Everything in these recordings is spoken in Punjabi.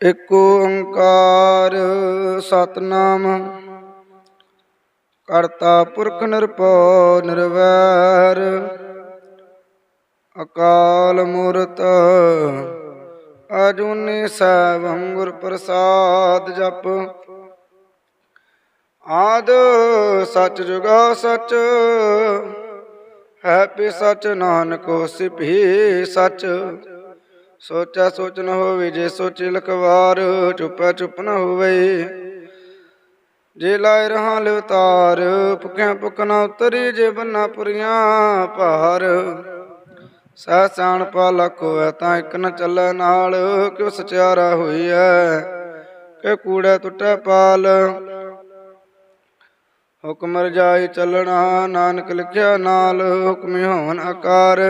ਇਕ ਓੰਕਾਰ ਸਤਨਾਮ, ਕਰਤਾ ਪੁਰਖ ਨਿਰਭਉ ਨਿਰਵੈਰ, ਅਕਾਲ ਮੂਰਤ ਅਜੂਨੀ ਸੈਭੰ ਗੁਰ ਪ੍ਰਸਾਦ ਜਪ। ਆਦ ਸਚ ਜੁਗਾ ਸਚ, ਹੈ ਪੀ ਸਚ ਨਾਨਕ ਹੋਸੀ ਸਚ। ਸੋਚੈ ਸੋਚ ਨ ਹੋਵੇ, ਜੇ ਸੋਚੇ ਲਖਵਾਰ, ਚੁੱਪੈ ਚੁੱਪ ਨ ਹੋਵੇ। ਜੇ ਲਾਇ ਰਹਾ ਲਿਵਤਾਰ, ਭੁਖਿਆ ਭੁਖ ਨ ਉਤਰੀ, ਜੇ ਬੰਨਾ ਪੁਰੀਆਂ ਭਾਰ। ਸਹਿ ਪਾ ਲੱਖ ਹੋਇ ਤਾਂ ਇੱਕ ਨ ਚੱਲੈ ਨਾਲ, ਕਿਉ ਸਚਿਆਰਾ ਹੋਈ ਐ ਕਿ ਕੂੜਾ ਟੁੱਟੈ ਪਾਲ। ਹੁਕਮ ਰਜਾਈ ਚੱਲਣਾ, ਨਾਨਕ ਲਿਖਿਆ ਨਾਲ, ਹੁਕਮੀ ਹੋਵਨ ਆਕਾਰ।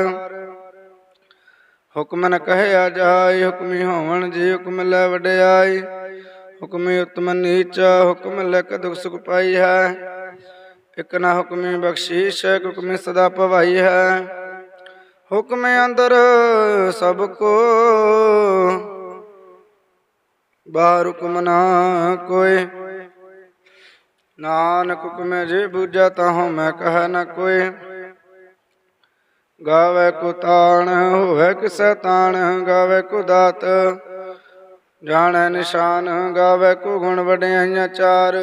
ਹੁਕਮ ਕਹਿਆ ਜਾਈ ਹੁਕਮੀ ਹੋਵਨ ਜੀ, ਹੁਕਮ ਲੈ ਵਡਿਆਈ। ਹੁਕਮੀ ਉਤਮ ਨੀਚ, ਹੁਕਮ ਲਿਖ ਦੁਖ ਸੁਖ ਪਾਈ ਹੈ। ਇਕ ਨਾ ਹੁਕਮੀ ਬਖਸ਼ੀਸ਼ ਹੁਕਮੀ ਸਦਾ ਭਵਾਈ ਹੈ। ਹੁਕਮ ਅੰਦਰ ਸਭ ਕੋ, ਬਾਹਰ ਹੁਕਮ ਨਾ ਕੋਏ ਨਾਨਕ ਹੁਕਮ ਜੇ ਬੂਝਾ ਤਾਹੋਂ ਮੈਂ ਕਹ ਨਾ ਕੋਈ। ਗਾਵੇ ਕੋ ਤਾਣ, ਹੋਵੇ ਕਿਸੈ ਤਾਣ ਗਾਵੇ ਕੋ ਦਾਤ। ਜਾਣੈ ਨਿਸ਼ਾਨ, ਗਾਵੇ ਕੋ ਗੁਣ ਵਡਿਆਈਆਂ ਚਾਰ।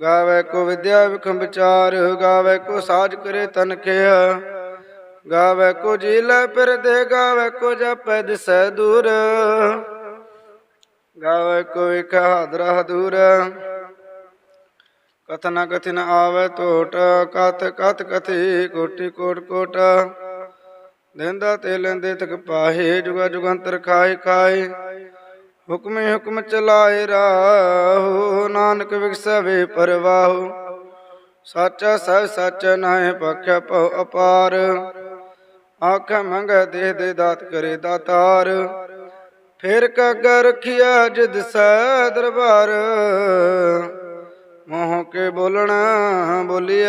ਗਾਵੇ ਕੋ ਵਿਦਿਆ ਵਿਖੰ ਵਿਚਾਰ ਗਾਵੇ ਕੋ ਸਾਜ ਕਰੇ ਤਨ ਕਿਆ ਗਾਵੇ ਕੋ ਜੀ ਲੈ ਫਿਰ ਦੇ ਗਾਵੇ ਕੋ ਜਪੈ ਦਿਸੈ ਦੂਰ। ਗਾਵੇ ਕੋ ਇਕ ਹਾਦਰਾ ਦੂਰ ਕਥਨਾ ਕਥਿਨ ਆਵੇ ਟੋਟ, ਕਥ ਕਥ ਕਥੀ ਕੋਟੀ ਕੋਟ ਕੋਟ। ਦੇਂਦਾ ਤੇ ਲੈਂਦੇ ਤਕ ਪਾਹੇ, ਜੁਗਾ ਜੁਗੰਤਰ ਖਾਏ ਖਾਏ। ਹੁਕਮੇ ਹੁਕਮ ਚਲਾਏ ਰਾਹੋ, ਨਾਨਕ ਵਿਗਸਵੇ ਪਰਵਾਹੋ। ਸਾਚਾ ਸਹਿ ਸੱਚ ਨਾਹਿ ਪਖਿ ਭਉ ਅਪਾਰ। ਆਖੇ ਮੰਗੈ ਦੇ ਦੇ ਦਾਤ ਕਰੇ ਦਾਤਾਰ। ਫੇਰ ਕਾਗਾ ਰਖਿਆ ਜਿਦ ਸੈ ਦਰਬਾਰ। ਮੋਹ ਕੇ ਬੋਲਣਾ ਬੋਲੀਐ।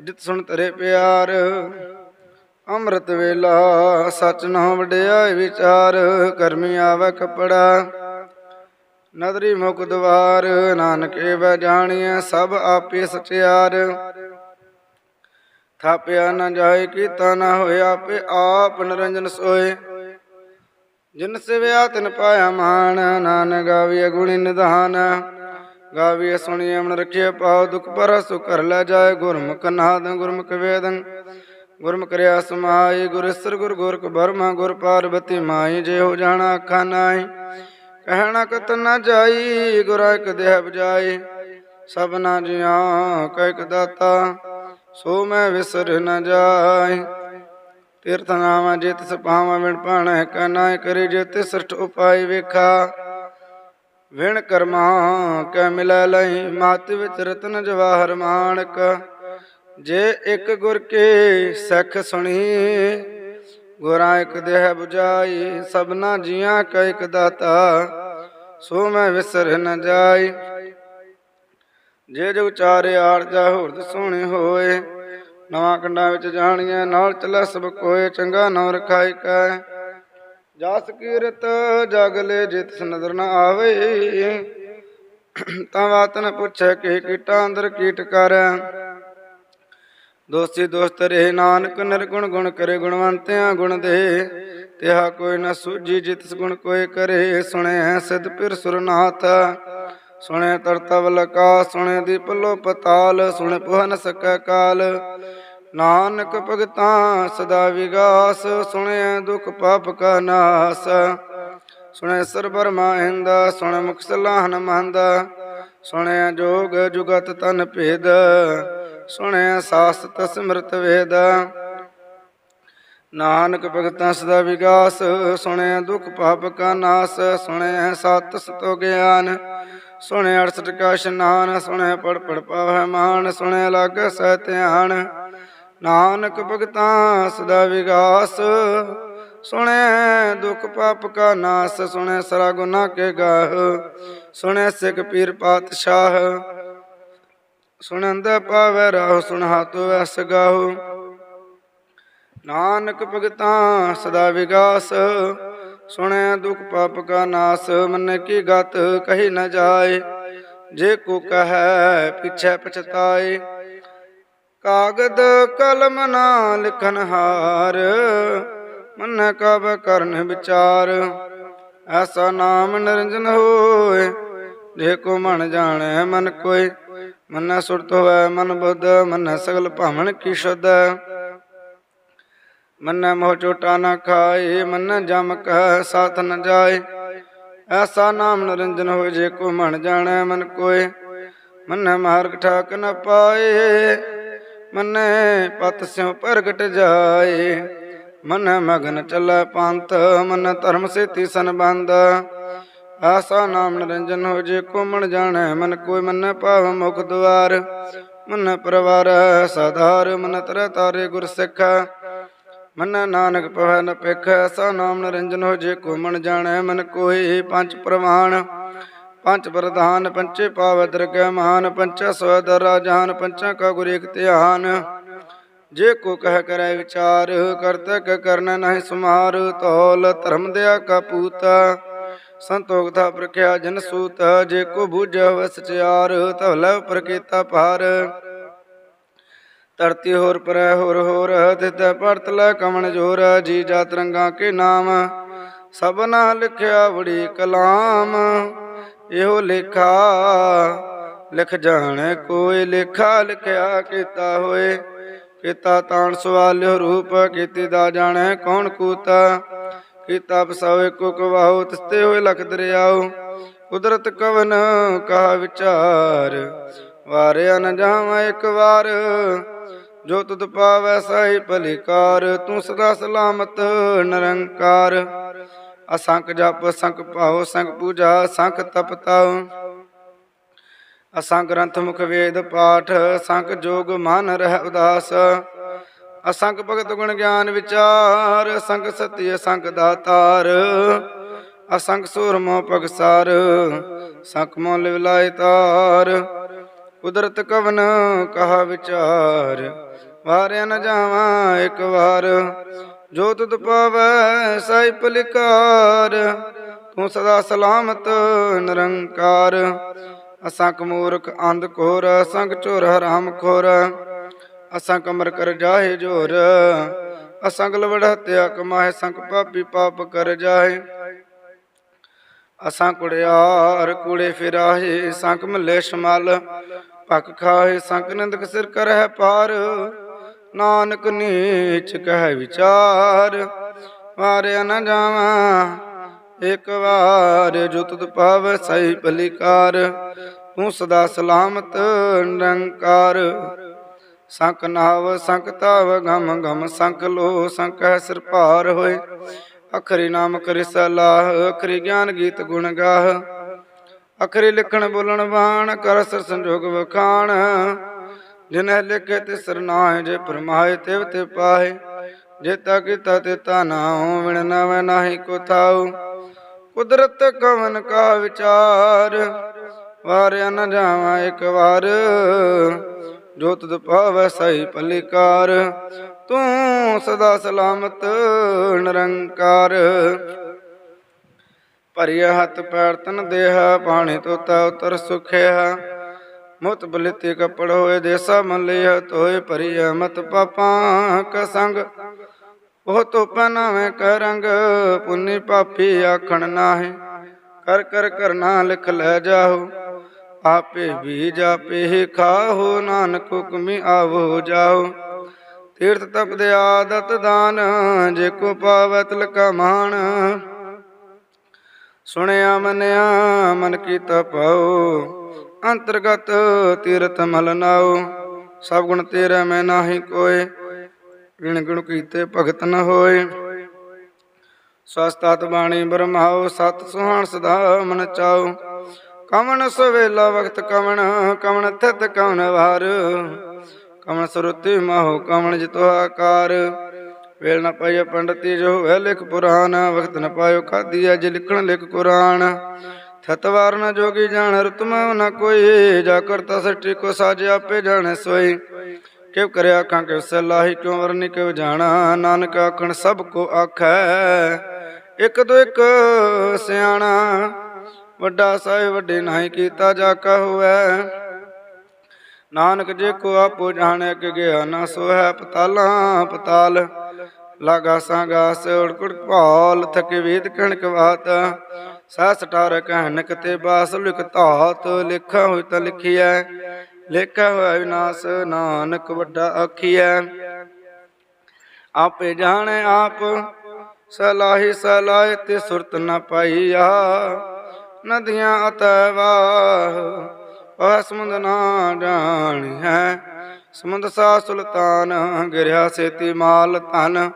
ਜਿਤ ਸੁਣ ਤਰੇ ਪਿਆਰ, ਅੰਮ੍ਰਿਤ ਵੇਲਾ ਸਚ ਨਾ ਵਡਿਆਈ ਵਿਚਾਰ, ਕਰਮੀ ਆਵੇ ਕਪੜਾ ਨਦਰੀ ਮੁਖ ਦਵਾਰ, ਨਾਨਕੇ ਵੈ ਜਾਣੀਐ ਸਭ ਆਪੇ ਸਚਿਆਰ। ਥਾਪਿਆ ਨਾ ਜਾਏ, ਕੀਤਾ ਨਾ ਹੋਇਆ ਆਪੇ ਆਪ ਨਿਰੰਜਨ ਸੋਏ। ਜਿਨ ਸਿਵਿਆ ਤਿਨ ਪਾਇਆ ਮਾਨ ਨਾਨਕ ਗਾਵੀ ਗੁਣੀ ਨਿਧਾਨ। ਗਾਵੀਏ ਸੁਣੀਏ ਮਨ ਰਖਿਆ ਪਾਉ ਦੁਖ ਪਰ ਸੁ ਕਰ ਲੈ ਜਾਏ, ਗੁਰਮੁਖ ਨਾਦ, ਗੁਰਮੁਖ ਵੇਦੰ। ਗੁਰਮੁਖ ਰਿਆ ਸਮਾਈ ਗੁਰਸਰ ਗੁਰ ਗੋਰਖ ਬਰਮਾ, ਗੁਰ ਪਾਰਬਤੀ ਮਾਈ ਜੇ ਹੋ ਜਾਣਾ ਅੱਖਾਂ ਨਾਈ ਕਹਿਣਾ ਕਤ ਨ ਜਾਈ, ਗੁਰ ਇਕ ਦੇਹ ਬਜਾਈ ਸਭਨਾ ਜੀਆਂ ਕੈ ਦਾਤਾ, ਸੋ ਮੈਂ ਵਿਸਰ ਨ ਜਾਈ। ਤੀਰਥ ਨਾਮ ਜੇ ਤਿਸ ਪਾਵਾਂ ਵਿਣ ਪਾਣੈ ਕਨਾ ਕਰੇ, ਜੇ ਤਿਸ ਸ੍ਰਿਸ਼ਟ ਉਪਾਈ ਵੇਖਾ। ਵਿਣ ਕਰਮਾ ਕੈ ਮਿਲੈ ਲਈ ਮਾਤ ਵਿੱਚ ਰਤਨ ਜਵਾਹਰ ਮਾਣਕ ਜੇ ਇੱਕ ਗੁਰ ਕੇ ਸਖ ਸੁਣੀ, ਗੁਰਾਂ ਇੱਕ ਦੇਹ 부ਜਾਈ ਸਭਨਾ ਜੀਆਂ ਕੈ ਇੱਕ ਦਾਤਾ, ਸੋ ਮੈਂ ਵਿਸਰ ਨ ਜਾਈ। ਜੇ ਜੋ ਚਾਰੇ ਆਰਜਾ ਹੋਰਦ ਸੋਹਣੇ ਹੋਏ, ਨਵਾਂ ਕੰਡਾਂ ਵਿੱਚ ਜਾਣੀਆਂ ਨਾਲ ਚੱਲੇ ਸਭ ਕੋਏ, ਚੰਗਾ ਨਾਮ ਰਖਾਇ ਕੈ। ਜਸ ਕੀਰਤ ਜਗ ਜਿਤ ਨਦਰ ਨ ਆਵੇ। ਤਾਂ ਬਾਤ ਨ ਪੁੱਛੈ ਕਿ ਕੀਟਾ ਅੰਦਰ ਕੀਟ ਕਰ। ਦੋਸੀ ਦੋਸਤ ਰਹੇ ਨਾਨਕ, ਨਿਰਗੁਣ ਗੁਣ ਕਰੇ ਗੁਣਵੰਤਿਆਂ ਗੁਣ ਦੇ। ਤਿਹਾ ਕੋਈ ਨ ਸੂਝੀ ਜਿਤਿਸ ਗੁਣ ਕੋਈ ਕਰੇ। ਸੁਣੇ ਸਿਧ ਪਿਰ ਸੁਰਨਾਥ, ਸੁਣੇ ਤਰਤਵ ਲਕਾ, ਸੁਣੇ ਦੀਪ ਲੋ ਪਤਾਲ ਸੁਣੇ ਪੁਹ ਸਕੈ ਕਾਲ। ਨਾਨਕ ਭਗਤਾਂ ਸਦਾ ਵਿਗਾਸ ਸੁਣਿਆ ਦੁਖ ਪਾਪ ਕਾ ਨਾਸ। ਸੁਣਿਆ ਸਰ ਮਾਹਿੰਦਾ ਸੁਣੇ ਮੁਖ ਸਲਾਹਨ ਮੰਦਾ। ਸੁਣਿਆ ਜੋਗ ਜੁਗਤ ਤਨ ਭੇਦ। ਸੁਣਿਆ ਸਾਸਤ ਸਮ੍ਰਿਤ ਵੇਦ। ਨਾਨਕ ਭਗਤਾਂ ਸਦਾ ਵਿਗਾਸ ਸੁਣਿਆ ਦੁਖ ਪਾਪ ਕਾ ਨਾਸ। ਸੁਣਿਆ ਸਤ ਸਤੋ ਗਿਆਨ। ਸੁਣਿਆ 68 ਕਾ ਇਸ਼ਨਾਨ। ਸੁਣੇ ਪੜ ਪੜ ਪਾਵੈ ਮਾਨ। ਸੁਣੇ ਲਗ ਸਹਿ ਧਿਆਨ। ਨਾਨਕ ਭਗਤਾਂ ਸਦਾ ਵਿਗਾਸ। ਸੁਣੇ ਦੁਖ ਪਾਪ ਕਾ ਨਾਸ, ਸੁਣੈ ਸਰਾ ਗੁਨਾ ਕੇ ਗਾਹ। ਸੁਣੈ ਸਿੱਖ ਪੀਰ ਪਾਤਸ਼ਾਹ। ਸੁਣੰਦ ਪਾਵੈ ਰਾਹ ਸੁਣਾ ਤੋ ਐਸ ਗਾਹੋ। ਨਾਨਕ ਭਗਤਾਂ ਸਦਾ ਵਿਗਾਸ। ਸੁਣੈ ਦੁਖ ਪਾਪ ਕਾ ਨਾਸ, ਮਨ ਕੀ ਗਤ, ਕਹੀ ਨ ਜਾਏ। ਜੇ ਕੋ ਕਹੈ, ਪਿਛੈ ਪਛਤਾਏ। ਕਾਗਦ ਕਲਮ ਨਾ ਲਿਖਨ ਹਾਰ, ਮਨ ਕਬ ਕਰਨ ਵਿਚਾਰ। ਐਸਾ ਨਾਮ ਨਿਰੰਜਨ ਹੋਏ, ਜੇ ਕੋ ਮਨ ਜਾਣੈ ਮਨ ਕੋਈ। ਮਨ ਸੁਰਤ ਹੋਵੇ ਮਨ ਬੁੱਧ, ਮਨ ਸਗਲ ਭਾਵਨ ਕੀ ਸ਼ੁੱਧ। ਮਨ ਮੋਹ ਚੋਟਾ ਨਾ ਖਾਏ, ਮਨ ਜਮ ਕਹ ਸਾਥ ਨ ਜਾਏ। ਐਸਾ ਨਾਮ ਨਿਰੰਜਨ ਹੋਏ, ਜੇ ਕੋ ਮਨ ਜਾਣੈ ਮਨ ਕੋਏ ਮਨ ਮਾਰਗ ਠਾਕ ਨ ਪਾਏ ਮਨ ਪਤ ਸਿਉ ਪ੍ਰਗਟ ਜਾਏ, ਮਨ ਮਗਨ ਚੱਲੈ ਪੰਥ, ਮਨ ਧਰਮ ਸੇਤੀ ਸੰਬੰਧ। ਆਸਾ ਨਾਮ ਨਿਰੰਜਨ ਹੋ ਜੇ ਕੋ ਮਨ ਜਾਣੈ, ਮਨ ਕੋਈ ਮਨ ਭਾਵ ਮੁਖ ਦੁਆਰ। ਮਨ ਪਰਵਾਰ ਸਾਧਾਰ, ਮਨ ਤਰ ਤਾਰੇ ਗੁਰ ਸਿੱਖ। ਮਨ ਨਾਨਕ ਪਵੈ ਨ ਪਿਖ ਐਸਾ ਨਾਮ ਨਿਰੰਜਨ ਹੋ ਜੇ ਕੋ ਮਨ ਜਾਣੈ, ਮਨ ਕੋਈ ਪੰਜ ਪ੍ਰਮਾਣ ਪੰਜ ਪ੍ਰਧਾਨ ਪੰਚੇ ਪਾਵ ਦਰਗਹਿ ਮਹਾਨ ਪੰਚਾ ਸਵਦ ਰਾਜਾਨ, ਪੰਚਾ ਕਾ ਗੁਰ ਇਕ ਧਿਆਨ। ਜੇ ਕੋ ਕਹਿ ਕਰੈ ਵਿਚਾਰ ਕਰਤਕ ਕਰਨ ਨਹੀਂ ਸੁਮਾਰ, ਤੋਲ ਧਰਮ ਦਿਆ ਕਾ ਪੂਤ। ਸੰਤੋਖ ਥਾ ਪ੍ਰਖਿਆ ਜਨ ਸੂਤ, ਜੇ ਕੋ ਬੁਝ ਵਸਚਿਆਰ ਧਵਲੇ ਉਪਰ ਭਾਰ। ਧਰਤੀ ਹੋਰ ਪਰੈ ਹੋਰ ਹੋਰ ਤਿਤ ਪਰਤ ਕਮਣ ਜੋਰ, ਜੀ ਜਾ ਰੰਗਾ ਕੇ ਨਾਮ। ਸਭਨਾ ਲਿਖਿਆ ਬੜੀ ਕਲਾਮ ਇਹੋ ਲੇਖਾ, ਲਿਖ ਜਾਣੇ ਕੋਈ ਲੇਖਾ, ਲਿਖਿਆ ਕੀਤਾ ਹੋਏ। ਕੀਤਾ ਤਾਣ ਸਵਾਲਿਓ ਰੂਪ, ਕੀਤੀ ਦਾ ਜਾਣੈ ਕੌਣ ਕੂਤਾ। ਕੀਤਾ ਪਸਾਵੇ ਕੋ ਕਵਾਉ ਤਿਸਤੇ ਹੋਏ ਲਖ ਦਰਿਆਉ ਕੁਦਰਤ ਕਵਨ ਕਾ ਵਿਚਾਰ, ਵਾਰਿਆ ਨ ਜਾਵਾਂ ਇੱਕ ਵਾਰ। ਜੋ ਤੁਧ ਪਾਵੈ ਸਾਈ ਭਲਿਕਾਰ ਤੂੰ ਸਦਾ ਸਲਾਮਤ, ਨਿਰੰਕਾਰ। ਅਸੰਖ ਜਪ ਸੰਖ ਭਾਉ ਸੰਖ ਪੂਜਾ ਸੰਖ ਤਪ ਤਪਤਾਉ। ਅਸੰਖ ਗ੍ਰੰਥ ਮੁਖ ਵੇਦ ਪਾਠ ਸੰਖ ਜੋਗ ਮਨ ਰਹਿ ਉਦਾਸ। ਅਸੰਖ ਭਗਤ ਗੁਣ ਗਿਆਨ ਵਿਚਾਰ, ਅਸੰਖ ਸਤਿ, ਅਸੰਖ ਦਾਤਾਰ। ਅਸੰਖ ਸੂਰਮੋ ਪਗਸਾਰ ਸੰਖ ਮੋ ਲਿਵਲਾਇ ਤਾਰ। ਕੁਦਰਤ ਕਵਨ ਕਹਾ ਵਿਚਾਰ, ਵਾਰਿਆ ਨ ਜਾਵਾਂ ਇੱਕ ਵਾਰ। ਜੋ ਤੁਧ ਪਾਵੈ ਸਾਈ ਪਲਿਕਾਰ ਤੂੰ ਸਦਾ ਸਲਾਮਤ, ਨਿਰੰਕਾਰ। ਅਸਾਂ ਕਮੂਰਖ ਅੰਧ ਕੋਰ ਅਸੰਖ ਚੋਰ ਹਰਾਮ ਖੋਰ ਅਸੰਖ ਅਮਰ ਕਰ ਜਾਏ ਜੋਰ। ਅਸੰਖ ਲਵੜ ਹਤਿਆ ਕਮਾਏ ਸੰਖ ਪਾਪੀ ਪਾਪ ਕਰ ਜਾਏ ਅਸਾਂ ਕੁੜਿਆਰ ਕੂੜੇ ਫਿਰਾਹੇ ਸੰਖ ਮੱਲੇ ਸ਼ਮਲ, ਭਖ ਖਾਏ ਸੰਖ ਨਿੰਦਕ ਸਿਰ ਕਰਹਿ ਪਾਰ। ਨਾਨਕ ਨੀਚ ਕਹਿ ਵਿਚਾਰ, ਮਾਰਿਆ ਨ ਜਾਵਾਂ, ਇੱਕ ਵਾਰ ਜੋ ਤੁਧ ਸਹੀ ਭਲਿਕਾਰ ਤੂੰ ਸਦਾ ਸਲਾਮਤ ਨਿਰੰਕਾਰ। ਸੰਕ ਨਾਵ, ਸੰਕ ਤਾਵ ਗਮ ਗਮ ਸੰਕ ਲੋ ਸੰਕ ਹੈ ਸਿਰ ਭਾਰ ਹੋਏ। ਅਖਰੀ ਨਾਮ ਕਰਿ ਸਲਾਹ, ਅਖਰੀ ਗਿਆਨ ਗੀਤ ਗੁਣ ਗਾਹ। ਅਖਰੀ ਲਿਖਣ ਬੋਲਣ ਬਾਣ, ਕਰ ਸਰ ਸੰਜੋਗ ਵਖਾਣ। ਜਿਨਹਿ ਲਿਖੇ ਤੇ ਸਰਨਾਏ ਜੇ ਪਰਮਾਏ ਤਿਵ ਤੇ ਪਾਏ ਜੇਤਾ ਕੀਤਾ ਤੇ ਤਾ ਵਿਣ ਨਵ ਨਾਹੀ ਕੋ ਥਾਉ। ਕੁਦਰਤ ਕਵਨ ਕਾ ਵਿਚਾਰ ਵਾਰਿਆ ਨ ਜਾਵਾਂ ਇੱਕ ਵਾਰ। ਜੋ ਤੁਧ ਪਾਵੈ ਸਹੀ ਭਲਿਕਾਰ ਤੂੰ ਸਦਾ ਸਲਾਮਤ ਨਿਰੰਕਾਰ। ਭਰਿਆ ਹੱਥ ਪੈਰ ਤਨ ਦੇਹ, ਪਾਣੀ ਤੋਤਾ ਉਤਰ ਸੁਖਿਆ। ਮੁਤ ਬਲਿਤੀ ਕਪੜ ਹੋਏ ਦੇਸਾ ਮਨ ਲਿਆ ਤੋਏ ਭਰਿਆ ਮਤ ਪਾਪਾਂ ਕ ਸੰਗ। ਉਹ ਤੋ ਪਹਿਨਾਵੇਂ ਕਹਿ ਰੰਗ, ਪੁੰਨੀ ਪਾਪੀ ਆਖਣ ਨਾਹੀ। ਕਰ ਕਰ ਕਰਨਾ ਲਿਖ ਲੈ ਜਾਓ, ਆਪੇ ਬੀਜ ਆਪੇ ਹੀ ਖਾਹੋ ਨਾਨਕ ਹੁਕਮੀ ਆਵੋ ਜਾਓ। ਤੀਰਥ ਤਪ ਦੇ ਆਦਤ ਦਾਨ, ਜੇ ਕੋ ਪਾਵੈ ਤਿਲਕਾ ਮਾਨ ਸੁਣਿਆ ਮੰਨਿਆ, ਮਨ ਕੀ ਤਪਾਉ ਅੰਤਰਗਤ ਤੀਰਥ ਮਲ ਨਾਉ, ਸਭ ਗੁਣ ਤੇਰਾ ਮੈਂ ਨਾਹੀ ਕੋਏ, ਗਿਣ ਗੁਣ ਕੀਤੇ ਭਗਤ ਨ ਹੋਏ। ਸਵਸਤਤ ਬਾਣੀ ਬਰਮਾਉ ਸਤ ਸੁਹਾਣ ਸਦਾ ਮਨ ਚਾਉ। ਕਮਨ ਸਵੇਲਾ ਵਕਤ ਕਮਨ ਕਮਨ ਥਿਤ ਕਮਨ ਵਾਰ। ਕਮਨ ਸੁਰਤੀ ਮਾਹੋ, ਕਮਨ ਜਿਤੋ ਆਕਾਰ। ਵੇਲ ਨ ਪਾਇਓ ਪੰਡਤੀ, ਜੋ ਹੈ ਲਿਖ ਪੁਰਾਨ ਵਕਤ ਨ ਪਾਇਓ ਖਾਦੀ ਅਜ ਲਿਖਣ ਲਿਖ ਕੁਰਾਨ। ਥਤਵਾਰ ਨ ਜੋਗੀ ਜਾਣ ਰਤਮ ਨ ਕੋਈ, ਜਾ ਕਰਤਾ ਸੱਟੀ ਕੋ ਸਾਜ ਆਪੇ ਜਾਣੇ ਸੋਈ। ਕਿਉ ਕਰਿਆ ਅੱਖਾਂ ਕਿਉ ਸਲਾਹੀ, ਕਿਉ ਵਰਨੀ ਕਿਉ ਜਾਣਾ, ਨਾਨਕ ਆਖਣ ਸਭ ਕੋ ਆਖੈ। ਇੱਕ ਤੋਂ ਇੱਕ ਸਿਆਣਾ, ਵੱਡਾ ਸਾਹਿਬ ਵੱਡੇ ਨਾਹੀ ਕੀਤਾ ਜਾ ਕਾ ਹੋਵੇ। ਨਾਨਕ ਜੇ ਕੋ ਆਪੋ ਜਾਣੈ ਕਿ ਗਿਆ ਨਾ ਸੋ ਹੈ ਪਤਾਲਾਂ, ਪਤਾਲ। ਲਾਗਾ ਸਾਗਾਸ ਉੜਕੜ ਭਾਲ, ਥਕੇ ਵੇਦ ਕਣਕ ਬਾਤ ਸਾ ਕਹਿਨਕ ਤੇ ਬਾਸ ਲਿਖ ਧਾਤ, ਲਿਖਾ ਹੋਇ ਤਾਂ ਲਿਖੀਐ, ਲਿਖਾ ਹੋਇਆ ਵਿਨਾਸ਼ ਨਾਨਕ ਵੱਡਾ ਆਖੀਐ। ਆਪੇ ਜਾਣੈ ਆਪ, ਸਲਾਹੀ ਸਲਾਹ ਤੇ ਸੁਰਤ ਨ ਪਾਈਆ, ਨਦੀਆਂ ਅਤਵਾਹ ਉਹ ਸਮੁੰਦ ਨਾ ਜਾਣੀ ਹੈ ਸਮੁੰਦ ਸਾ ਸੁਲਤਾਨ, ਗਿਰਿਆ ਸੇਤੀ ਮਾਲ ਧਨ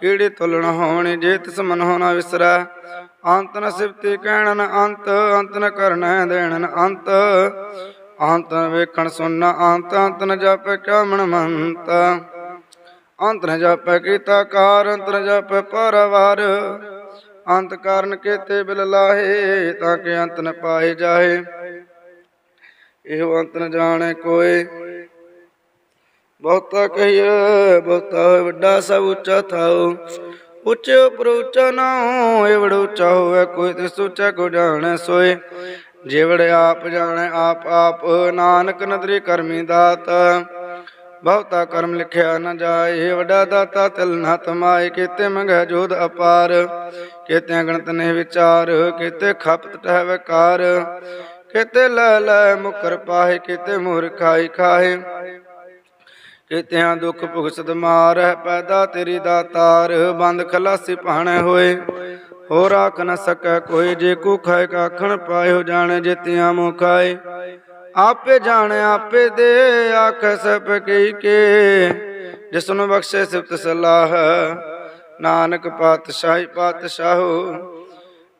ਕੀੜੀ ਤੁਲਣ ਹੋਣੀ ਜੇ ਤਿਸ ਮਨ ਹੋਣਾ ਵਿਸਰੈ। ਅੰਤ ਨ ਸਿਫਤੀ ਕਹਿਣਨ ਅੰਤ ਅੰਤ ਨ ਕਰਨੈ ਦੇਣਨ ਅੰਤ। ਅੰਤ ਨ ਵੇਖਣ ਸੁਣਨਾ ਅੰਤ ਅੰਤ ਨ ਜਾਪੈ ਕਿਆ ਮਨ ਮੰਤ। ਅੰਤ ਨ ਜਾਪੈ ਕੀਤਾ ਕਾਰ, ਅੰਤ ਨ ਜਾਪੈ ਪਰਵਾਰ। ਅੰਤ ਕਾਰਨ ਕੇਤੇ ਬਿਲ ਲਾਹੇ, ਤਾਂ ਕਿ ਅੰਤ ਨ ਪਾਏ ਜਾਏ। ਇਹੋ ਅੰਤ ਨ ਜਾਣੈ ਕੋਏ। ਬਹੁਤਾ ਕਹੀਏ, ਬਹੁਤਾ ਵੱਡਾ ਸਭ ਉੱਚਾ ਥਾਉ। ਉੱਚੇ ਉਪਰ ਉੱਚਾ ਨਾ ਹੋਏ, ਵੜ ਉੱਚਾ ਹੋਵੇ ਕੋਈ ਤੇ ਸੋਚਾ ਕੋ ਜਾਣੈ ਸੋਏ। ਜਿਵੜ ਆਪ ਜਾਣੈ, ਆਪ ਆਪ ਨਾਨਕ ਨਦਰੀ ਕਰਮੀ ਦਾਤ। ਬਹੁਤਾ ਕਰਮ ਲਿਖਿਆ ਨ ਜਾਏ, ਵਡਾ ਦਾਤਾ ਤਿਲ ਨਾ ਤਮਾਏ ਕੀਤੇ ਮੰਗੈ ਜੋਧ ਅਪਾਰ। ਕੀਤੇ ਗਣਤ ਨੇ ਵਿਚਾਰ, ਕੀਤੇ ਖਪਤ ਟਹਿ ਵਿਕਾਰ। ਕੀਤੇ ਲੈ ਲੈ ਮੁਕਰ ਪਾਹੇ, ਕੀਤੇ ਮੂਰ ਖਾਈ ਖਾਏ ਕਿਤਿਆਂ ਦੁੱਖ ਭੁਗਸਦ ਮਾਰੈ, ਪੈਦਾ ਤੇਰੀ ਦਾਤਾਰ ਬੰਦ ਖਲਾਸੀ ਭਾਣੇ ਹੋਏ। ਹੋਰ ਆਖ ਨ ਸਕੈ ਕੋਈ, ਜੇ ਕੋ ਖਾਏ ਕਾਖਣ ਪਾਇਓ ਜਾਣੇ, ਜਿਤਿਆਂ ਮੋ ਖਾਏ। ਆਪੇ ਜਾਣੇ, ਆਪੇ ਦੇ, ਆਖ ਸਭ ਕੀ ਕੇ। ਜਿਸ ਬਖਸ਼ੇ ਸਿਫਤ ਸਲਾਹ, ਨਾਨਕ ਪਾਤਸ਼ਾਹੀ ਪਾਤਸ਼ਾਹੋ,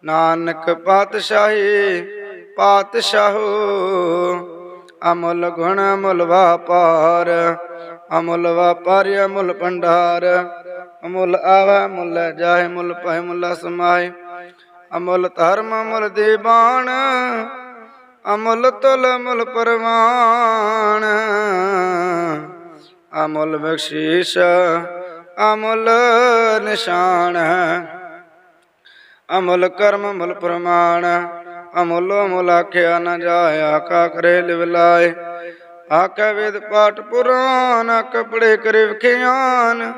ਨਾਨਕ ਪਾਤਸ਼ਾਹੀ ਪਾਤਸ਼ਾਹੋ, ਅਮੁੱਲ ਗੁਣ ਅਮੁੱਲ ਵਾਪਾਰ ਅਮੁੱਲ ਵਾਪਾਰੀ, ਅਮੁੱਲ ਭੰਡਾਰ। ਅਮੁੱਲ ਆਵਾ ਮੁੱਲ ਜਾਏ ਮੁੱਲ ਪਏ ਮੁੱਲ ਸਮਾਏ। ਅਮੁੱਲ ਧਰਮ, ਅਮੁੱਲ ਦੀਵਾਨ। ਅਮੁੱਲ ਤੁਲ, ਅਮੁੱਲ ਪਰਵਾਨ। ਅਮੁੱਲ ਬਖਸ਼ੀਸ਼, ਅਮੁੱਲ ਨਿਸ਼ਾਨ। ਅਮੁੱਲ ਕਰਮ, ਅਮੁੱਲ ਪ੍ਰਮਾਣ। ਅਮੁੱਲ ਅਮੁੱਲ ਆਖਿਆ ਨਾ ਜਾਇਆ ਕਾ ਕਰੇ ਲਿਵ ਲਾਏ ਆਖੇ ਵੇਦ ਪਾਠ ਪੁਰਾਨ, ਕਪੜੇ ਕਰੇ ਵਿਖਿਆਨ।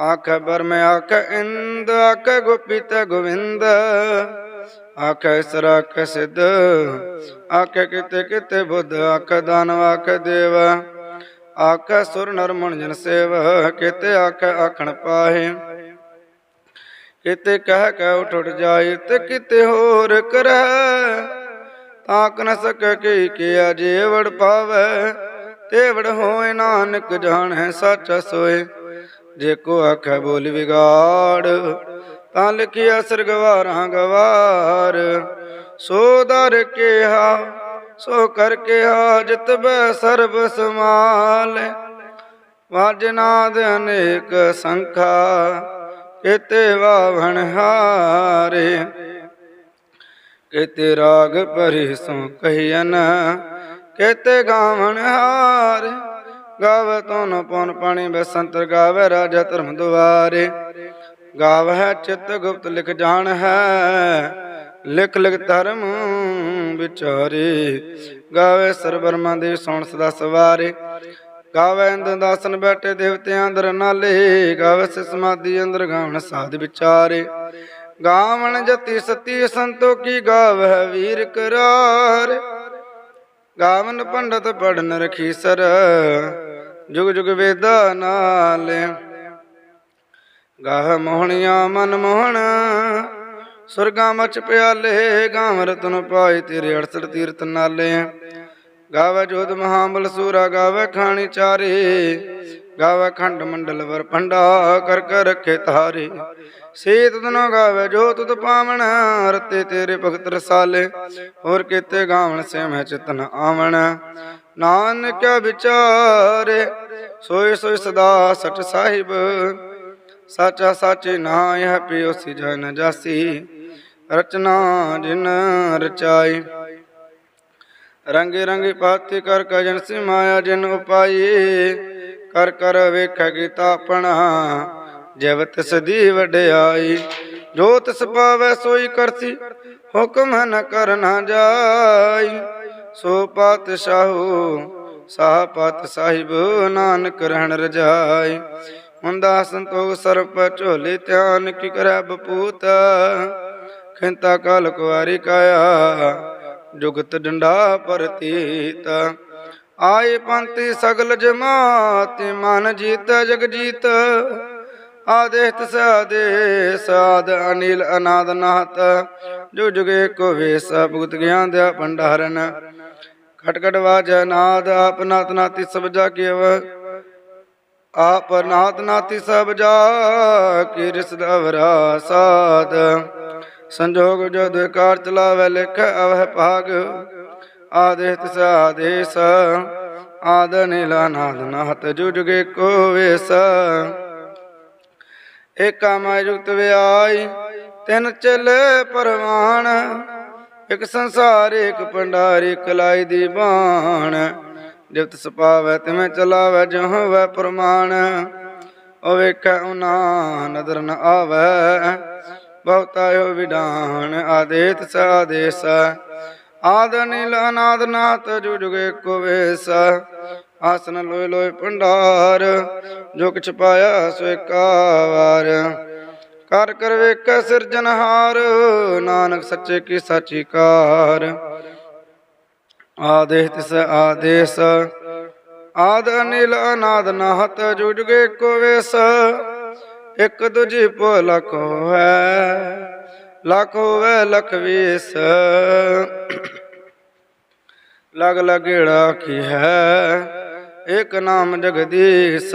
ਆਖੇ ਬਰਮ ਆਖੇ ਇੰਦ, ਆਖੇ ਗੋਪੀਤ ਗੋਵਿੰਦ। ਆਖੇ ਸਰ, ਆਖੇ ਸਿੱਧ, ਆਖੇ ਕਿਤੇ ਕਿਤੇ ਬੁੱਧ, ਆਖੇ ਦਾਨਵ ਆਖੇ ਦੇਵ। ਆਖੇ ਸੁਰ ਨਰ ਮਣ ਜਨ ਸੇਵ, ਕਿਤੇ ਆਖੇ ਆਖਣ ਪਾਹੇ। ਕਿਤੇ ਕਹਿ ਕਹਿ ਉਠ ਉਠ ਜਾਏ ਤੇ ਕਿਤੇ ਹੋਰ ਕਰੈ। ਤਾਂ ਨ ਸਕੈ ਕੀ ਕੀਆ ਜੇ ਵੜ ਪਾਵੈ। ਹੋਏ ਨਾਨਕ ਜਾਣੈ ਸੱਚ ਸੋਏ। ਜੇ ਕੋ ਆਖੈ ਬੋਲ ਵਿਗਾੜ, ਤਾਂ ਲਿਖਿਆ ਸਰਗਵਾਰਾਂ ਗਵਾਰ। ਸੋ ਦਰ ਕਿਹਾ, ਸੋ ਕਰ ਕਿਹਾ, ਜਿਤ ਬੈ ਸਰਬ ਸਮਾਲ ਵਾਜਨਾਦ ਅਨੇਕ ਸੰਖਾ, ਕਿਤੇ ਵਾਵਣ ਹਾਰੇ। ਕਿਤੇ ਰਾਗ ਭਰੀ ਸੋ ਕਹੀਨ, ਕਿਤੇ ਗਾਵਣ ਹਾਰ। ਗਾਵੇ ਤੋਨ ਪਉਨ ਪਾਣੀ ਬਸੰਤਰ ਗਾਵੇ ਰਾਜਾ ਧਰਮ ਦੁਆਰੇ। ਗਾਵਹਿ ਚਿਤ ਗੁਪਤ ਲਿਖ ਜਾਣ ਹੈ, ਲਿਖ ਲਿਖ ਧਰਮ ਵਿਚਾਰੇ। ਗਾਵੇ ਸਰਬਰਮਾ ਦੇ ਸੁਣ ਸਦਾ ਸਵਾਰੇ। ਗਾਵੇ ਇੰਦ ਦਾਸਨ ਬੈਠੇ ਦੇਵਤਿਆਂ ਅੰਦਰ ਨਾਲੇ। ਗਾਵੇ ਸਿ ਸਮਾਧੀ ਅੰਦਰ ਗਾਵਣ ਸਾਧ ਵਿਚਾਰੇ। ਗਾਵਣ ਜਤੀ ਸਤੀ ਸੰਤੋ ਕੀ ਗਾਵਹਿ ਵੀਰ ਕਰਾਰ। ਗਾਵਨ ਪੰਡਤ ਪੜਨ ਰਖੀ ਸਰ, ਜੁਗ ਜੁਗ ਵੇਦਾ ਨਾਲੇ। ਗਾਹ ਮੋਹਣੀਆਂ ਮਨ ਮੋਹਣ, ਸੁਰਗਾ ਮਚ ਪਿਆਲੇ, ਗਾਵ ਰਤਨ ਪਾਈ ਤੇਰੇ 68 ਤੀਰਤ ਨਾਲੇ। ਗਾਵੇ ਜੋਤ ਮਹਾਬਲ ਸੂਰਾ, ਗਾਵੇ ਖਾਣੀ ਚਾਰੇ। ਗਾਵੇ ਖੰਡ ਮੰਡਲ ਵਰ ਪੰਡਾ ਕਰ ਕਰ ਰਖੇ ਤਾਰੇ। ਸੇਤ ਤਨੋ ਗਾਵੇ ਜੋ ਤੁਧ ਪਾਵਣ ਰਤੇ ਤੇਰੇ ਭਗਤ ਰਸਾਲੇ। ਹੋਰ ਕੀਤੇ ਗਾਵਣ ਸੇ ਮੈਂ ਚਿਤਨ ਆਵਣ। ਨਾਨਕ ਵਿਚਾਰੇ ਸੋਈ ਸੋਈ ਸਦਾ ਸਚ ਸਾਹਿਬ। ਸਾਚਾ ਸਾਚੇ ਨਾ ਇਹ ਪਿਓ ਸੀ ਜਨ ਜਾਸੀ। ਰਚਨਾ ਜਿਨ ਰਚਾਈ। ਰੰਗੇ ਰੰਗੇ ਪਾਤੀ ਕਰ ਕਜਨ ਸੀ ਮਾਇਆ ਜਿਨ ਉਪਾਈ। ਕਰ ਕਰ ਵੇਖ ਕੀਤਾ ਆਪਣਾ ਜਵਤ ਸਦੀ ਵਡਿਆਈ ਜੋ ਤਿਸ ਪਾਵੈ ਸੋਈ ਕਰਸੀ, ਹੁਕਮ ਨ ਕਰਨਾ ਜਾਈ। ਸੋ ਪਾਤਸ਼ਾਹੂ, ਸਾਹ ਪਤ ਸਾਹਿਬ, ਨਾਨਕ ਰਹਿਣ ਰਜਾਈ। ਹੁੰਦਾ ਸੰਤੋਖ ਸਰਪ ਝੋਲੇ ਧਿਆਨ ਕੀ ਕਰੈ ਬਪੂਤ। ਖਿੰਤਾ ਕਾਲ ਕੁਵਾਰੀ ਕਾਇਆ, ਜੁਗਤ ਡੰਡਾ ਪਰਤੀਤ। ਆਏ ਪੰਥੀ ਸਗਲ ਜਮਾਤੀ, ਮਨ ਜੀਤ ਜਗ ਜੀਤ। ਆਦੇਤ ਸਾਦੇ ਸਾਦ ਅਨਿਲ ਅਨਾਦ ਨਾਹਤ। ਜੋ ਜੁਗੇ ਕੋ ਵੇਸ, ਭੁਗਤ ਗਿਆਨ ਦਿਆ ਭੰਡਾਰਨ। ਖਟ ਖਟ ਵਾਜ ਨਾਦ ਆਪ ਨਾਤ ਨਾਤੀ ਸਭ ਜਾ ਕੇਵ। ਆਪ ਨਾਤ ਨਾਤੀ ਸਭ ਜਾ ਕੀ ਰਿਸਦਾ ਵਰਾ ਸਾਧ ਸੰਜੋਗ ਜਦ ਕਾਰ ਚਲਾਵੇ ਲਿਖ ਅਵਹ ਭਾਗ। ਆਦੇਸ ਆਦੇਸ ਆਦ ਨੀਲਾ ਅਨਾਦ ਨਾਹਤ ਜੋ ਜੁਗੇ ਕੋ ਵੇਸ। ਏਕਾ ਮੈ ਵਿਆਈ, ਤਿੰਨ ਚੱਲੇ ਪਰਵਾਨ ਇੱਕ ਸੰਸਾਰ, ਇੱਕ ਭੰਡਾਰ, ਇੱਕ ਲਾਈ ਦੀ ਬਾਣ। ਜਿਵਤ ਸਪਾਵੈ ਤਿਵੇਂ ਚਲਾਵੈ ਜੋ ਹੋਵੈ ਪ੍ਰਮਾਣ। ਉਹ ਵੇਖੈ ਉਨਾ ਨਦਰ ਨ ਆਵੈ, ਬਹੁਤਾ ਹੋ ਵਿਡਾਨ ਆਦੇਤ ਸਾਦੇਸ ਆਦ ਨੀਲ ਅਨਾਦ ਨਾਥ ਜੁ ਜੁਗੇ ਵੇਸ। ਆਸਨ ਲੋਏ ਲੋਏ ਭੰਡਾਰ, ਜੋ ਕਿਛ ਪਾਇਆ ਸੋ ਏਕਾ ਕਰ ਕਰ ਵੇਖੈ ਸਿਰਜਨਹਾਰ ਨਾਨਕ ਸੱਚੇ ਕੀ ਸਾਚੀ ਕਾਰ। ਆਦੇਸ ਤਿਸ ਆਦੇਸ, ਆਦ ਅਨਿਲ ਅਨਾਦ ਨਾਹਤ ਜੁਜਗੇ ਕੋ ਵੇਸ। ਇਕ ਦੂਜੀ ਭੋ ਲਖ ਹੋਵੈ ਲਖ ਹੋਵੈ ਲਖ ਵੇਸ। ਲਗ ਲਗੇੜਾ ਕੀ ਹੈ ਏਕ ਨਾਮ ਜਗਦੀਸ਼।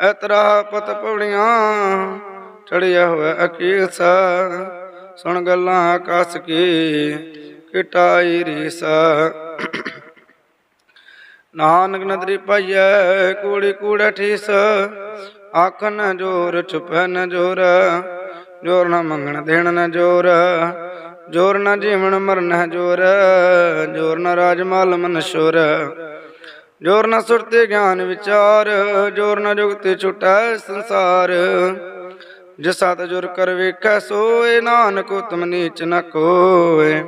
ਐਤਰਾ ਪਤ ਪਉੜੀਆਂ ਚੜਿਆ ਹੋਇਆ ਅਕੀਸ। ਸੁਣ ਗੱਲਾਂ ਆਕਾਸ ਕੀ ਕਿਟਾਈ ਰੀਸ ਨਾਨਕ ਨਦਰੀ ਪਾਈਐ, ਕੂੜੀ ਕੂੜਾ ਠੀਸ। ਆਖਨ ਜੋਰ ਚੁਪੈ ਨ ਜੋਰ। ਜੋਰ ਨਾ ਮੰਗਣ, ਦੇਣ ਨ ਜੋਰ। ਜੋਰ ਨ ਜੀਵਨ ਮਰਨ ਜੋਰ। ਜੋਰ ਨਾ ਰਾਜਮਾਲ ਮਨ, ਸ਼ੋਰ। ਜੋਰ ਨ ਸੁਰਤੇ ਗਿਆਨ ਵਿਚਾਰ, ਜੋਰ ਨ ਜੁਗਤੇ ਛੁਟੈ ਸੰਸਾਰ। ਜਿਸ ਸਤ ਜੁਰ ਕਰ ਵੇਖੈ, ਸੋਏ ਨਾਨਕ ਉਤਮ ਨੀਚ ਨ ਕੋਏ।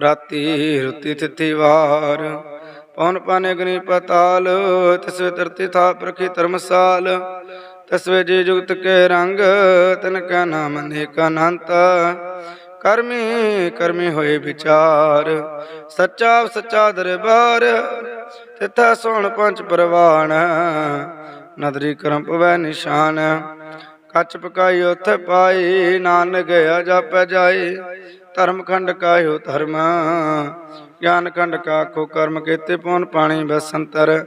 ਰਾਤੀ ਰੁਤੀ ਤਿਥੀ ਵਾਰ ਪਉਨ ਪਾਨੇ ਗਨੀ ਪਤਾਲ ਤਸਵੇ ਧਰਤੀ ਥਾ ਪ੍ਰਖੀ ਧਰਮਸਾਲ। ਤਸਵੇ ਜੀ ਜੁਗਤ ਕੇ ਰੰਗ, ਤਨ ਕਾ ਨਾਮ ਅਨੇਕ ਅਨੰਤ। ਕਰਮੀ ਕਰਮੀ ਹੋਏ ਵਿਚਾਰ। ਸੱਚਾ ਸੱਚਾ ਦਰਬਾਰ, ਤਿਥਾ ਸੋਣ ਪੰਜ ਪਰਵਾਨ। ਨਦਰੀ ਕਰਮ ਪਵੈ ਨਿਸ਼ਾਨ ਕੱਚ ਪਕਾਈ ਉਥੇ ਪਾਈ। ਨਾਨਕ ਗਿਆ ਜਾਪੈ ਜਾਈ ਧਰਮ ਖੰਡ ਕਾਇਓ ਧਰਮ। ਗਿਆਨ ਖੰਡ ਕਾਖੋ ਕਰਮ, ਕੇਤੇ ਪਉਨ ਪਾਣੀ ਬਸੰਤਰ।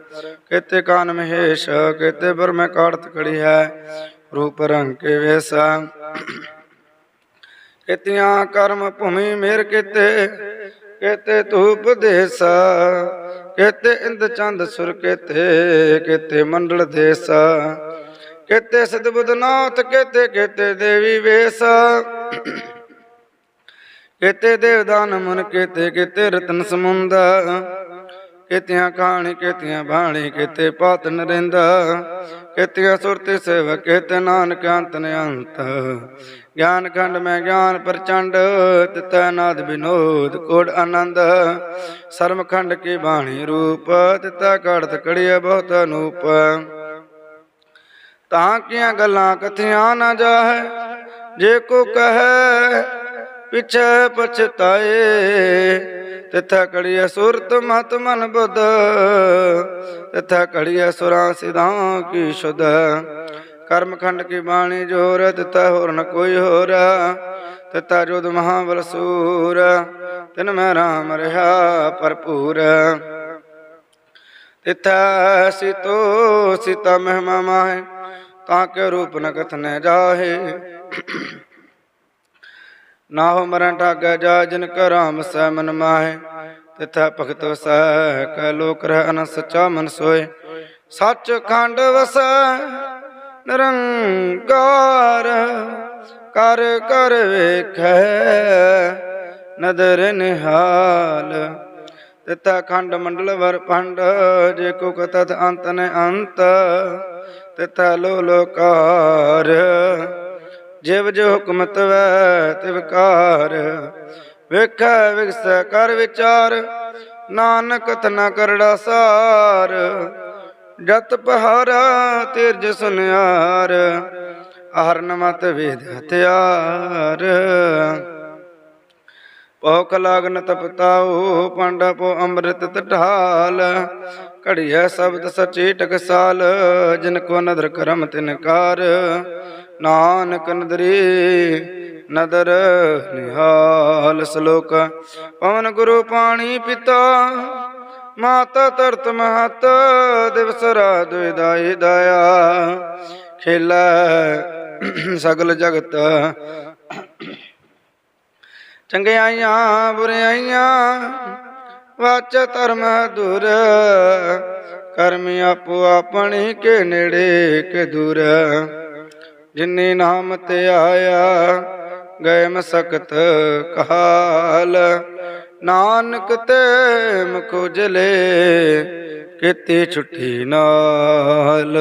ਕੀਤੇ ਕਾਨ ਮਹੇਸ਼, ਕੇਤੇ ਬਰਮੈ ਕਾੜਤ ਕੜੀ ਹੈ। ਰੂਪ ਰੰਗ ਕੇ ਵੇਸਾ। ਕੀਤਿਆਂ ਕਰਮ ਭੂਮੀ ਮੇਰ ਕੀਤੇ ਕੀਤੇ ਧੂਪ ਦੇਸ ਕੀਤੇ ਇੰਦ ਚੰਦ ਸੁਰ ਕੀਤੇ, ਕਿਤੇ ਮੰਡਲ ਦੇਸਾ, ਕਿਤੇ ਸਦਬੁਦਨਾਥ ਕਿਤੇ ਕਿਤੇ ਦੇਵੀ ਵੇਸਾ, ਕਿਤੇ ਦੇਵਦਾਨ ਮਨ, ਕਿਤੇ ਕਿਤੇ ਰਤਨ ਸਮੁੰਦਾ ਕੀਤਿਆਂ ਕਹਾਣੀ ਕੀਤਿਆਂ ਬਾਣੀ ਕੀਤੇ ਪਾਤ ਨਰਿੰਦ, ਕੀਤਿਆਂ ਸੁਰਤੇ ਸੇਵ ਕੀਤੇ ਨਾਨਕ ਅੰਤ ਅੰਤ ਗਿਆਨ ਖੰਡ ਮੈਂ ਗਿਆਨ ਪ੍ਰਚੰਡ ਤਿਤੈ ਨਾਦ ਬਿਨੋਦ ਕੋੜ ਆਨੰਦ। ਸਰਮ ਖੰਡ ਕੀ ਬਾਣੀ ਰੂਪ ਤਿਤੈ ਕੜਤ ਕੜਿਆ ਬਹੁਤ ਅਨੂਪ। ਤਾਂ ਕੀਆਂ ਗੱਲਾਂ ਕਥਿਆਂ ਨਾ ਜਾਹੈ, ਜੇ ਕੋ ਕਹੈ ਪਿਛੈ ਪਛਤਾਏ, ਤਿਥਾ ਕੜੀਐ ਸੁਰਤ ਮਤ ਮਨ ਬੁੱਧ, ਤਿਥਾ ਕੜੀਐ ਸੁਰਾਂ ਸਿਧਾਂ ਕੀ ਸ਼ੁਧ। ਕਰਮਖੰਡ ਕੀ ਬਾਣੀ ਜੋਰ, ਤਿਥਾ ਹੋਰ ਨ ਕੋਈ ਹੋਰ, ਤਿਥਾ ਜੋਦ ਮਹਾਬਲ ਸੂਰ, ਤਿਨ ਮੈਂ ਰਾਮ ਰਹਾ ਭਰਪੂਰ। ਤਿਥੈ ਸਿਤੋ ਸਿਤਾ ਮਹਿਮਾ ਮਾਹੇ, ਤਾਂ ਕੇ ਰੂਪ ਨ ਕਥਨ ਜਾਹੇ। ਨਾ ਹੋ ਮਰਨ ਠਾਗੈ ਜਾ ਜਿਨ ਕਾ ਰਾਮ ਸੈ ਮਨ ਮਾਹੇ। ਤਿਥੈ ਭਗਤ ਵਸੈ ਕੈ ਲੋਕ ਰਹਿ ਅਨ ਸਚਾ ਮਨ ਸੋਏ। ਸੱਚ ਖੰਡ ਵਸੈ ਨਿਰੰਕਾਰ, ਕਰ ਕਰ ਵੇਖੈ ਨਦਰ ਨਿਹਾਲ। ਤਿਥੈ ਖੰਡ ਮੰਡਲ ਵਰ ਪੰਡ ਜੇ ਕੋ ਕਤਤ ਅੰਤ ਨ ਅੰਤ। ਤਿਥੈ ਲੋ ਲੋਕਾਰ ਜਿਵ ਜੋ ਹੁਕਮ ਤਵੈ ਤਿਵਕਾਰ ਵੇਖੈ, ਵਿਗਸੈ, ਕਰ ਵਿਚਾਰ, ਨਾਨਕ ਤਨਾ ਕਰੜਾ ਸਾਰ। ਜਤ ਪਹਾਰਾ, ਤੇਰਜ ਸੁਨਿਆਰ ਹਰਨ ਮਤ ਵੇਦ ਹਥਿਆਰ। ਪੋਖ ਲਾਗਨ ਤਪਤਾਉ, ਪਾਂਡਾ ਪੋ ਅੰਮ੍ਰਿਤ ਤਟਾਲ ਘੜੀਐ ਸ਼ਬਦ ਸਚੇ ਟਕਸਾਲ, ਜਿਨ ਕੋ ਨਦਰ ਕਰਮ ਤਿਨ ਕਾਰ। ਨਾਨਕ ਨਦਰੀ ਨਦਰ ਨਿਹਾਲ ਸ਼ਲੋਕ। ਪਵਨ ਗੁਰੂ ਪਾਣੀ ਪਿਤਾ, ਮਾਤਾ ਤਰਤ ਮਹਤ, ਦਿਵਸ ਰਾਤ ਵਿਦਾਈ ਦਇਆ। ਖੇਲੇ ਸਗਲ ਜਗਤ। ਚੰਗਿਆਈਆਂ ਬੁਰਿਆਈਆਂ, ਵਾਚ ਧਰਮ ਦੂਰ। ਕਰਮ ਆਪੋ ਆਪਣੀ ਕੇ ਨੇੜੇ ਕੇ ਦੂਰ। ਜਿਨੇ ਨਾਮ ਤੇ ਆਇਆ ਗਏ ਮਸਕਤ ਕਹਾਲ। ਨਾਨਕ ਤੇ ਮੁਖ ਜਲੇ ਕਿਤੇ ਛੁੱਟੀ ਨਾਲ।